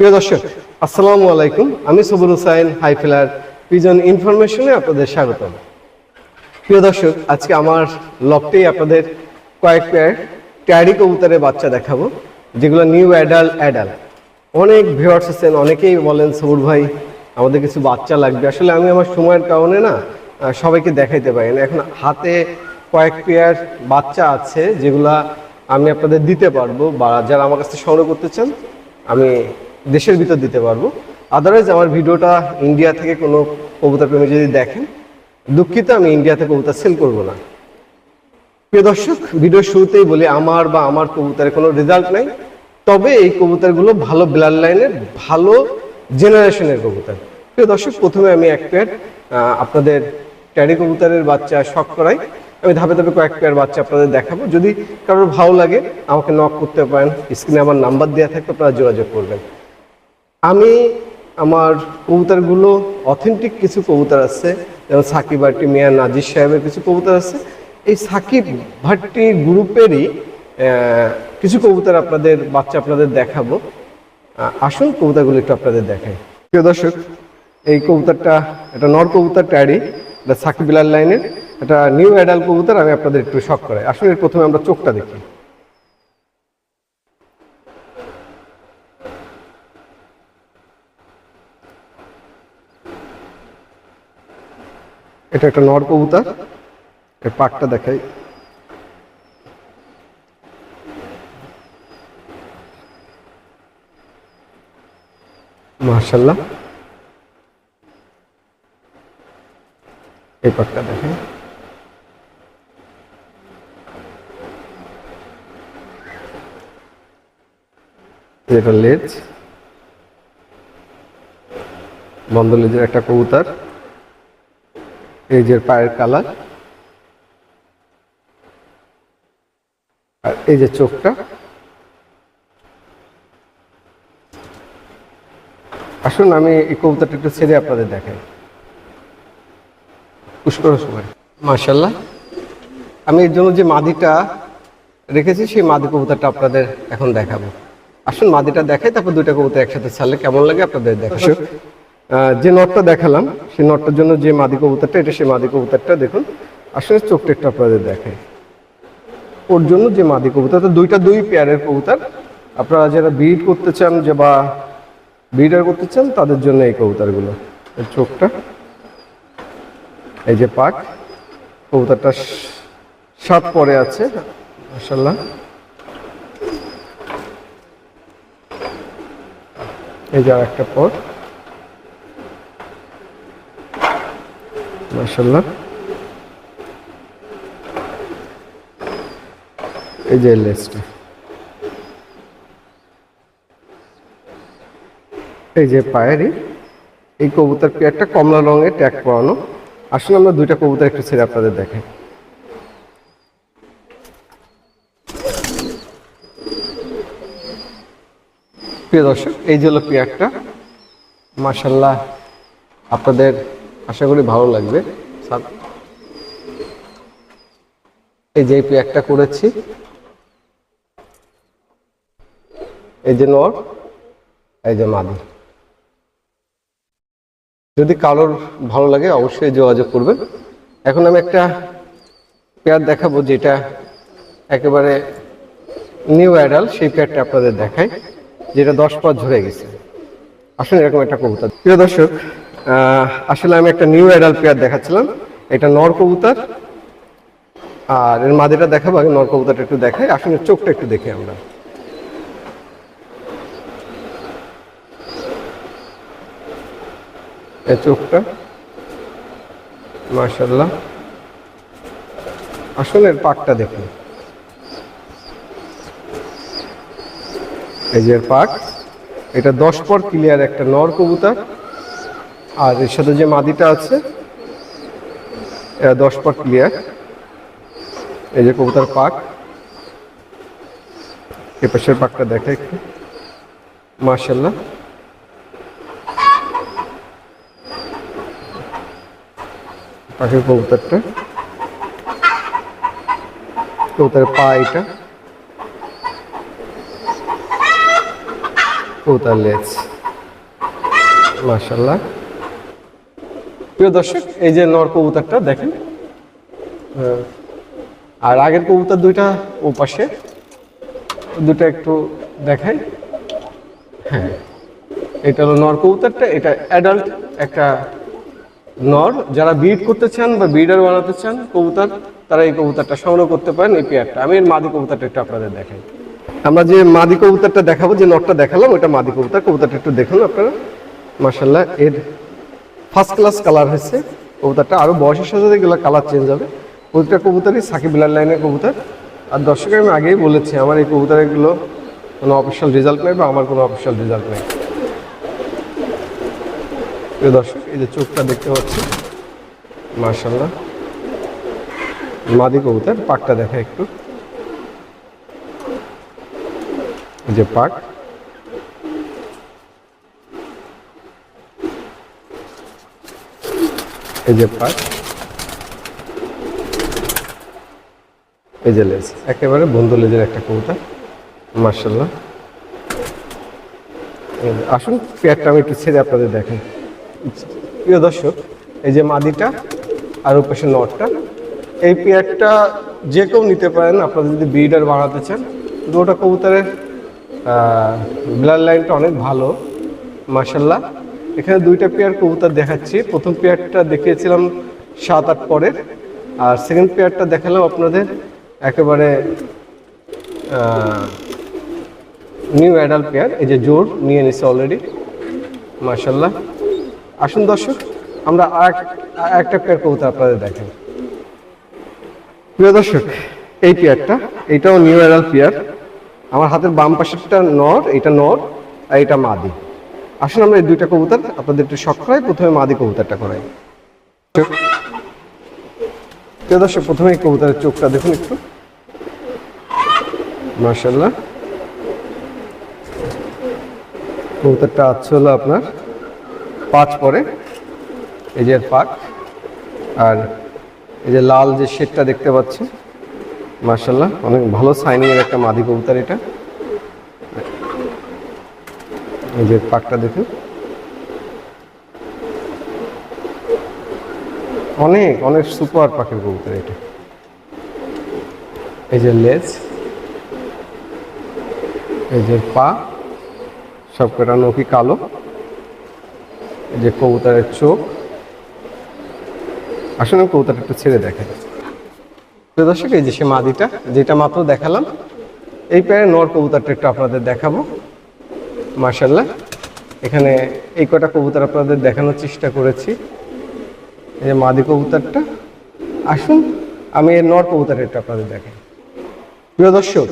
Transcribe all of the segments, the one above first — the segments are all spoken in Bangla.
প্রিয় দর্শক, আসসালামু আলাইকুম। আমি সবুর হুসাইন, হাইফিলার পিজন ইনফরমেশনে আপনাদের স্বাগতম। প্রিয় দর্শক, আজকে আমার লকটেই আপনাদের কয়েক পেয়ার ট্যারি কবুতরের বাচ্চা দেখাবো, যেগুলো নিউ অ্যাডাল অ্যাডাল অনেক ভিউয়ার্স আছেন, অনেকেই বলেন, সবুর ভাই, আমাদের কিছু বাচ্চা লাগবে। আসলে আমি আমার সময়ের কারণে না সবাইকে দেখাইতে পারি না। এখন হাতে কয়েক পেয়ার বাচ্চা আছে, যেগুলা আমি আপনাদের দিতে পারব, বা যারা আমার কাছে সংগ্রহ করতে চান, আমি দেশের ভিতর দিতে পারব। আদারওয়াইজ আমার ভিডিওটা ইন্ডিয়া থেকে কোনো কবুতর প্রেমী যদি দেখেন, দুঃখিত, আমি ইন্ডিয়াতে কবুতর সেল করব না। প্রিয় দর্শক ভিডিওর শুরুতেই বলি, আমার বা আমার কবুতরের কোনো রেজাল্ট নাই। তবে এই কবুতরগুলো ভালো ব্লাড লাইনের ভালো জেনারেশনের কবুতর। প্রিয় দর্শক, প্রথমে আমি এক পেয়ার আপনাদের ট্যারি কবুতরের বাচ্চা শখ করাই। আমি ধাপে ধাপে কয়েক পেয়ার বাচ্চা আপনাদের দেখাবো। যদি কারোর ভালো লাগে, আমাকে নক করতে পারেন। স্ক্রিনে আমার নাম্বার দেওয়া থাকবে, আপনারা যোগাযোগ করবেন। আমি আমার কবুতরগুলো অথেন্টিক কিছু কবুতর আছে, যেমন সাকিব ভাট্টি মিয়া নাজির সাহেবের কিছু কবুতর আছে। এই সাকিব ভাট্টি গ্রুপেরই কিছু কবুতর আপনাদের, বাচ্চা আপনাদের দেখাবো। আসুন কবুতরগুলো একটু আপনাদের দেখাই। প্রিয় দর্শক, এই কবুতরটা, এটা নর কবুতর ট্যারি এটা সাকিব লাইনের। এটা নিউ অ্যাডাল কবুতর, আমি আপনাদের একটু শখ করাই। এর প্রথমে আমরা চোখটা দেখি। এটা একটা নর কবুতর। এর পাকটা দেখাই। মার্শাল্লাহ এই পাকটা দেখাই। এটা লেজ। বন্ধ লেজের একটা কবুতর। যে পায়ের কালার। আর এই যে চোখটা। আসুন আমি এই কবুতরটা একটু ছেড়ে আপনাদের দেখাই। পুষ্কর সময়। মার্শাল্লাহ আমি এর জন্য যে মাদিটা রেখেছি সেই মাদি কবুতরটা আপনাদের এখন দেখাবো। আসুন মাদিটা দেখাই তারপর দুইটা কবুতর একসাথে ছাড়লে কেমন লাগে আপনাদের আহ, যে নটটা দেখালাম, সেই নটটার জন্য যে মাদি কবুতরটা, এটা সেই মাদি কবুতরটা দেখুন। আসলে চোখটা আপনাদের দেখাই। ওর জন্য যে মাদি কবুতর তো দুইটা দুই পেয়ারের কবুতর। আপনারা যারা ব্রিড করতে চান যে বা ব্রিডার করতে চান, তাদের জন্য এই কবুতরগুলো। এর চোখটা। এই যে পাক, কবুতরটা সাত পরে আছে মাসাল্লাহ এই যে আর একটা পর। মাসাল্লাহ এই যে লেসটা এই যে পায়েরই, এই কবুতর পেয়ারটা কমলা রঙের ট্যাগ পরানো। আসলে আমরা দুইটা কবুতর একটু ছেড়ে আপনাদের দেখাই। প্রিয় দর্শক, এই যে হলো পেয়ারটা। মাসাল্লাহ আপনাদের আশা করি ভালো লাগবে। এই যে পেয়ারটা করেছি, এই যে নর, এই যে মাদি। যদি কারোর ভালো লাগে অবশ্যই যোগাযোগ করবেন। এখন আমি একটা পেয়ার দেখাবো যেটা একেবারে নিউ অ্যাডাল সেই পেয়ারটা আপনাদের দেখাই, যেটা দশ পর ঝরে গেছে। আসলে এরকম একটা কবুতর। প্রিয় দর্শক আসলে আমি একটা নিউ অ্যাডাল পেয়ার দেখাচ্ছিলাম। এটা নর কবুতর আর এর মাদিটা দেখাবো আগে নর কবুতরটা একটু দেখাই। আসলে চোখটা একটু দেখি আমরা। এই চোখটা। মার্শাল্লাহ আসলে এর পাকটা দেখুন। এই যে পাক, এটা দশ পর ক্লিয়ার একটা নর কবুতর আর এর সাথে যে মাদিটা আছে দশ পর ক্লিয়ার এই যে কবুতর পাক। এ পাশের পাকটা দেখে একটু। মার্শাল্লাহ পাশের কবুতারটা। কবুতরের পা এটা। কবুতর লেজ। মাশাল্লাহ প্রিয় দর্শক, এই যে নর কবুতরটা দেখেন আর আগের কবুতর দুইটা ও পাশে দুটো একটু দেখাই। হ্যাঁ এটা হলো নর কবুতরটা, এটা অ্যাডাল্ট একটা নর। যারা বিড করতে চান বা বিডার বানাতে চান কবুতর, তারা এই কবুতরটা সংগ্রহ করতে পারেন এই পেয়ারটা আমি এর মাদি কবুতরটা একটু আপনাদের দেখাই। আমরা যে মাদি কবুতরটা দেখাবো, যে নটটা দেখালাম ওটা মাদি কবুতর। কবুতরটা একটু দেখুন আপনারা। মার্শাল্লাহ এর ফার্স্ট ক্লাস কালার হয়েছে। কবুতরটা আরও বয়সের সাথে সাথে এগুলো কালার চেঞ্জ হবে। প্রতিটা কবুতরই সাকিব বিলার লাইনের কবুতর। আর দর্শকের আমি আগেই বলেছি, আমার এই কবুতরগুলো কোনো অফিসিয়াল রেজাল্ট নেই বা আমার কোনো অফিসিয়াল রেজাল্ট নেই। দর্শক, এই যে চোখটা দেখতে পাচ্ছি মার্শাল্লাহ মাদি কবুতর, পাকটা দেখা একটু। যে পাক। এই যে পাক এই যে লেজ, একেবারে বন্ধু লেজের একটা কবুতর মার্শাল্লাহ আসুন, পেয়ারটা আমি একটু ছেড়ে আপনাদের দেখেন প্রিয় দর্শক, এই যে মাদিটা আর ওপাশে নটটা এই পেয়ারটা যে কেউ নিতে পারেন, আপনারা যদি ব্রিডার বাড়াতে চান, দুটো কবুতরের ব্লাড লাইনটা অনেক ভালো মার্শাল্লাহ এখানে দুইটা পেয়ার কবুতর দেখাচ্ছি। প্রথম পেয়ারটা দেখিয়েছিলাম সাত আট পরের। আর সেকেন্ড পেয়ারটা দেখালাম আপনাদের একেবারে নিউ অ্যাডাল্ট পেয়ার এই যে জোর নিয়ে নিছে অলরেডি মার্শাল্লাহ আসুন দর্শক, আমরা আর একটা পেয়ার কবুতর আপনাদের দেখেন প্রিয় দর্শক, এই পেয়ারটা এটাও নিউ অ্যাডাল্ট পেয়ার আমার হাতের বাম পাশেরটা নর, এটা নর, আর এটা মাদি। আসুন আমরা এই দুইটা কবুতর আপনাদের একটু শখ করাই, প্রথমে মাদি কবুতরটা করাই। দর্শক, প্রথমে এই কবুতরের চোখটা দেখুন একটু। মার্শাল্লাহ কবুতরটা আছে হলো আপনার পাঁচ পরে। এই যে পাক। আর এই যে লাল যে শেডটা দেখতে পাচ্ছেন মার্শাল্লাহ অনেক ভালো সাইনিং এর একটা মাদি কবুতর এটা। এই যে পাকটা দেখুন। অনেক অনেক সুপার পাখির কবুতর এটা। এই যে লেজ, এই যে পা, সব কটা নখি কালো। এই যে কবুতরের চোখ। আসলে কবুতরটা একটু ছেড়ে দেখেন প্রিয় দর্শক, এই যে সে মাদিটা, যেটা মাত্র দেখালাম, এই প্যারে নর কবুতরটা একটু আপনাদের দেখাবো। মার্শাল্লাহ এখানে এই কটা কবুতর আপনাদের দেখানোর চেষ্টা করেছি। এই যে মাদি কবুতরটা। আসুন, আমি এই নর কবুতরটা একটু আপনাদের দেখাই। প্রিয় দর্শক,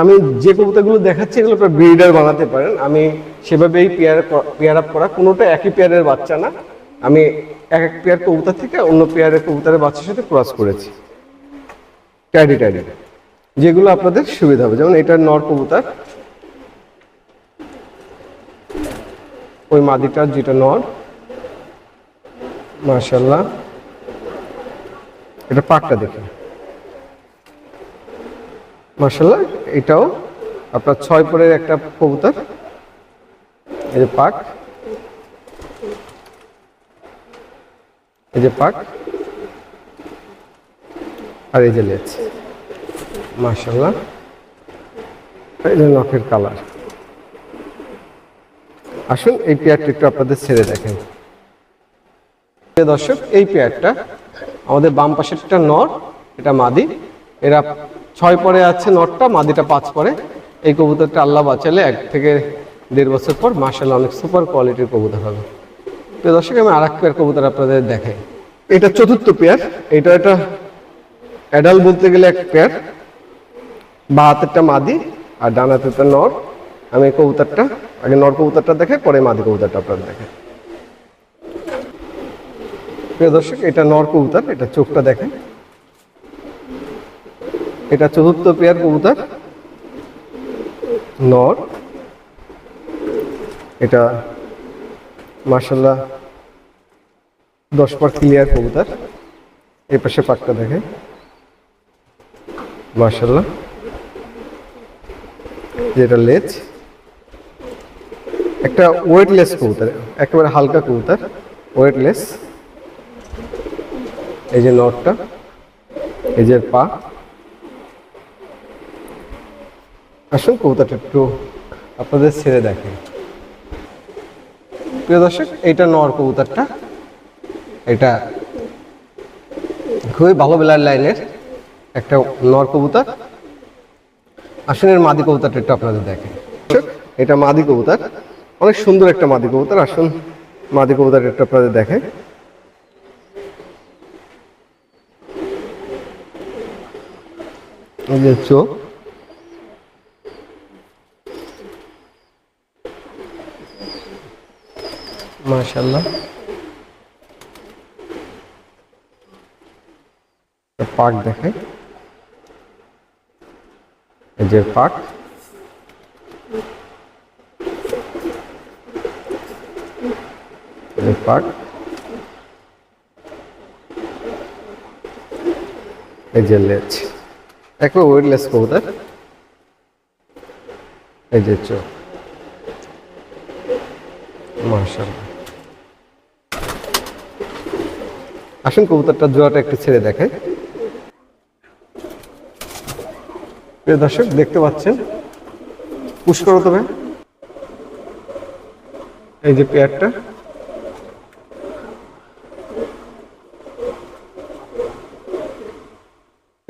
আমি যে কবুতরগুলো দেখাচ্ছি এগুলো আপনার ব্রিডার বানাতে পারেন। আমি সেভাবেই পেয়ার পেয়ার আপ করা। কোনোটা একই পেয়ারের বাচ্চা না। আমি এক এক পেয়ার কবুতর থেকে অন্য পেয়ারের কবুতরের বাচ্চার সাথে ক্রস করেছি। ট্যাডি ট্যাডি। যেগুলো আপনাদের সুবিধা হবে। যেমন এটা নর কবুতর। ওই মাদিটার যেটা নর। মার্শাল্লাহ এটা পাকটা দেখি মার্শাল্লাহ এটাও আপনার ছয় পরের একটা কবুতর। এই যে পাক। এই যে পাক। আর এই যে লেজ। মার্শাল্লাহ এই যে নখের কালার। আসুন, এই পেয়ারটা একটু আপনাদের ছেড়ে দেখেন। দর্শক, এই পেয়ারটা আমাদের বাম পাশেরটা নর, এটা মাদি। এরা ছয় পরে আছে নরটা, মাদিটা পাঁচ পরে। এই কবুতরটা আল্লাহ বাঁচালে এক থেকে দেড় বছর পর মার্শাল্লাহ অনেক সুপার কোয়ালিটির কবুতর হবে। প্রিয় দর্শক, আমি আর এক পেয়ার কবুতর আপনাদের দেখাই। এটা চতুর্থ পেয়ার। এটা এটা অ্যাডাল বলতে গেলে এক পেয়ার। বা হাতেরটা মাদি আর ডান হাতেরটা নর। আমি কবুতরটা, আগে নর কবুতরটা দেখে, পরে মাদি কবুতরটা আপনাদের দেখে প্রিয় দর্শক, এটা নর কবুতর, এটা চোখটা দেখেন। এটা চতুর্থ পেয়ার কবুতর, নর। এটা মার্শাল্লাহ দশ পার ক্লিয়ার কবুতর। এ পাশে পাকটা দেখে মার্শাল্লাহ যেটা লেজ। একটা ওয়েটলেস কবুতর, একেবারে হালকা কবুতর ওয়েটলেস এই যে নটটা, এই যে পা। আসুন কবুতরটা একটু আপনাদের ছেড়ে দেখে। প্রিয় দর্শক, এইটা নর কবুতরটা। এটা খুবই ভালো বেলার লাইনের একটা নর কবুতর। আসুন এর মাদি কবুতরটা একটু আপনাদের দেখে। এটা মাদি কবুতর। অনেক সুন্দর একটা মাদি কবুতর, আসুন মাদি কবুতর একটু আপনাদের দেখেন এই যে চোখ। মাশাল্লাহ পাক দেখে এই যে পাক এই যে পাক এই যে লেজ। একবার ওয়েটলেস কবুতর এই যে চোখ। মাশাআল্লাহ। আসুন কবুতরটার জোয়াটা একটু ছেড়ে দেখে প্রিয় দর্শক, দেখতে পাচ্ছেন? পুষ্কর তবে এই যে পেয়ারটা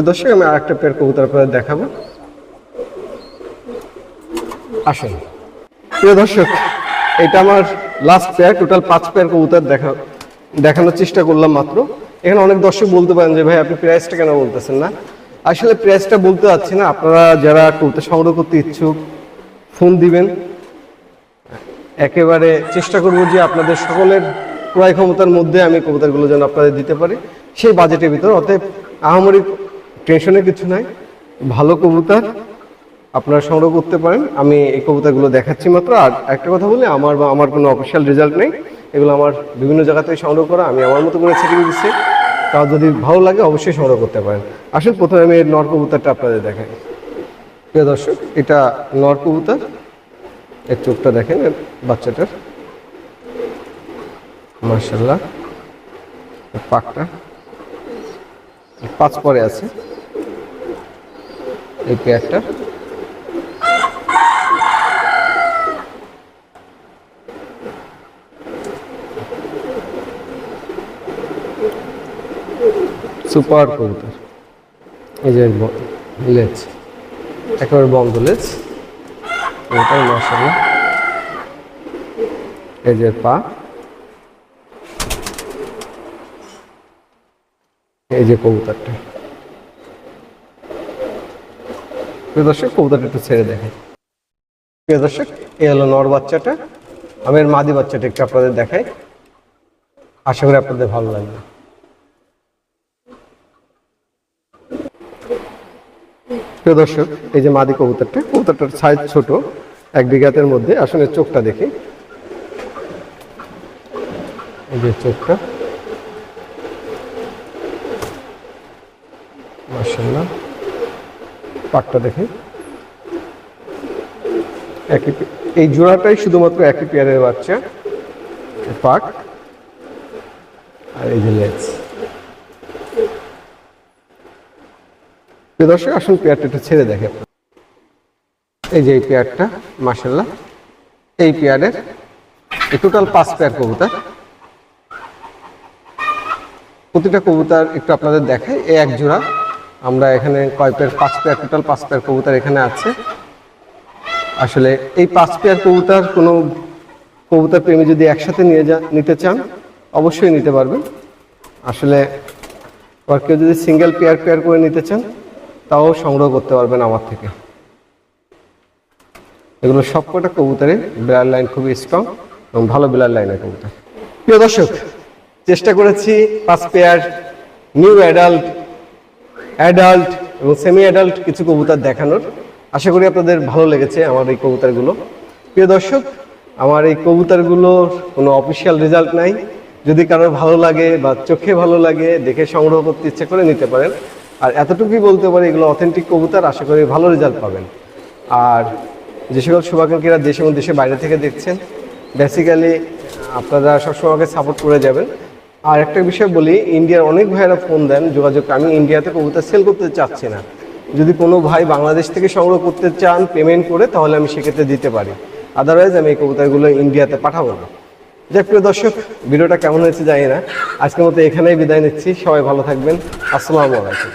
প্রিয় দর্শক, আমি আর একটা পেয়ার কবুতর আপনাদের দেখাবো। আসুন। প্রিয় দর্শক, এটা আমার লাস্ট পেয়ার টোটাল পাঁচ পেয়ার কবুতর দেখা, দেখানোর চেষ্টা করলাম মাত্র। এখানে অনেক দর্শক বলতে পারেন যে, ভাই, আপনি প্রাইসটা কেন বলতেছেন না? আসলে প্রাইসটা বলতে পারছি না। আপনারা যারা কবুতর সংগ্রহ করতে ইচ্ছুক ফোন দিবেন। একেবারে চেষ্টা করব যে আপনাদের সকলের ক্রয় ক্ষমতার মধ্যে আমি কবুতরগুলো যেন আপনাদের দিতে পারি। সেই বাজেটের ভিতর। অতএব আহামরি টেনশনের কিছু নাই। ভালো কবুতর। আপনারা সংগ্রহ করতে পারেন। আমি এই কবিতাগুলো দেখাচ্ছি মাত্র। আর একটা কথা বলি, আমার বা আমার কোনো অফিসিয়াল রেজাল্ট নেই। এগুলো আমার বিভিন্ন জায়গা থেকে সংগ্রহ করা। আমি আমার মতো করে ছেড়ে দিচ্ছি। তাও যদি ভালো লাগে, অবশ্যই সংগ্রহ করতে পারেন। আসুন, প্রথমে আমি নর কবুতরটা আপনাদের দেখাই। প্রিয় দর্শক, এটা নর কবুতর। এর চোখটা দেখেন বাচ্চাটার। মার্শাল্লাহ পাকটা। পাঁচ পরে আছে। এই পেয়ারটা সুপার কবুতর। এই যে লেজ। একেবারে বন্ধ লেজ। এটাই মশলা এই যে পা। এই যে কবুতরটা। প্রিয় দর্শক, কবুতরটা একটু ছেড়ে দেখে প্রিয় দর্শক, এই হলো নর বাচ্চাটা। আমি এর মাদি বাচ্চাটা একটু আপনাদের দেখাই। আশা করি আপনাদের ভালো লাগবে। প্রিয় দর্শক, এই যে মাদি কবুতরটা, কবুতরটার সাইজ ছোট, এক বিঘাতের মধ্যে। আসলে চোখটা দেখি। এই যে চোখটা। মার্শাল্লাহ পাকটা দেখে। একই এই জোড়াটাই শুধুমাত্র একই পেয়ারের বাচ্চা পাক আর এই যে লেজ। দর্শক, আসুন পেয়ারটা একটু ছেড়ে দেখে। এই যে এই পেয়ারটা মাসাল্লাহ এই পেয়ারের টোটাল পাঁচ পেয়ার কবুতর। প্রতিটা কবুতর একটু আপনাদের দেখাই এই এক জোড়া। আমরা এখানে কয় পেয়ার পাঁচ পেয়ার টোটাল পাঁচ পেয়ার কবুতর এখানে আছে। আসলে এই পাঁচ পেয়ার কবুতর কোনো কবুতর প্রেমী যদি একসাথে নিয়ে যা, নিতে চান, অবশ্যই নিতে পারবেন। আসলে আর কেউ যদি সিঙ্গেল পেয়ার পেয়ার করে নিতে চান, তাও সংগ্রহ করতে পারবেন আমার থেকে। এগুলো সবকটা কবুতরে বেলার লাইন খুবই স্ট্রং এবং ভালো বেলার লাইনের কবুতর। প্রিয় দর্শক, চেষ্টা করেছি পাঁচ পেয়ার নিউ অ্যাডাল্ট অ্যাডাল্ট এবং সেমি অ্যাডাল্ট কিছু কবুতর দেখানোর। আশা করি আপনাদের ভালো লেগেছে আমার এই কবুতরগুলো। প্রিয় দর্শক, আমার এই কবুতরগুলোর কোনো অফিসিয়াল রেজাল্ট নাই। যদি কারোর ভালো লাগে বা চোখে ভালো লাগে, দেখে সংগ্রহ করতে ইচ্ছে করে নিতে পারেন। আর এতটুকুই বলতে পারি, এগুলো অথেন্টিক কবুতর, আশা করি ভালো রেজাল্ট পাবেন। আর যে সকল শুভাকাঙ্ক্ষীরা দেশ এবং দেশের বাইরে থেকে দেখছেন বেসিক্যালি আপনারা সবসময় আমাকে সাপোর্ট করে যাবেন। আর একটা বিষয় বলি, ইন্ডিয়ার অনেক ভাইয়েরা ফোন দেন, যোগাযোগ, আমি ইন্ডিয়াতে কবুতর সেল করতে চাচ্ছি না। যদি কোনো ভাই বাংলাদেশ থেকে সংগ্রহ করতে চান পেমেন্ট করে, তাহলে আমি সেক্ষেত্রে দিতে পারি। আদারওয়াইজ আমি এই কবুতরগুলো ইন্ডিয়াতে পাঠাবো না। যাক, প্রিয় দর্শক, ভিডিওটা কেমন হয়েছে জানি না। আজকের মতো এখানেই বিদায় নিচ্ছি। সবাই ভালো থাকবেন। আসসালামু আলাইকুম।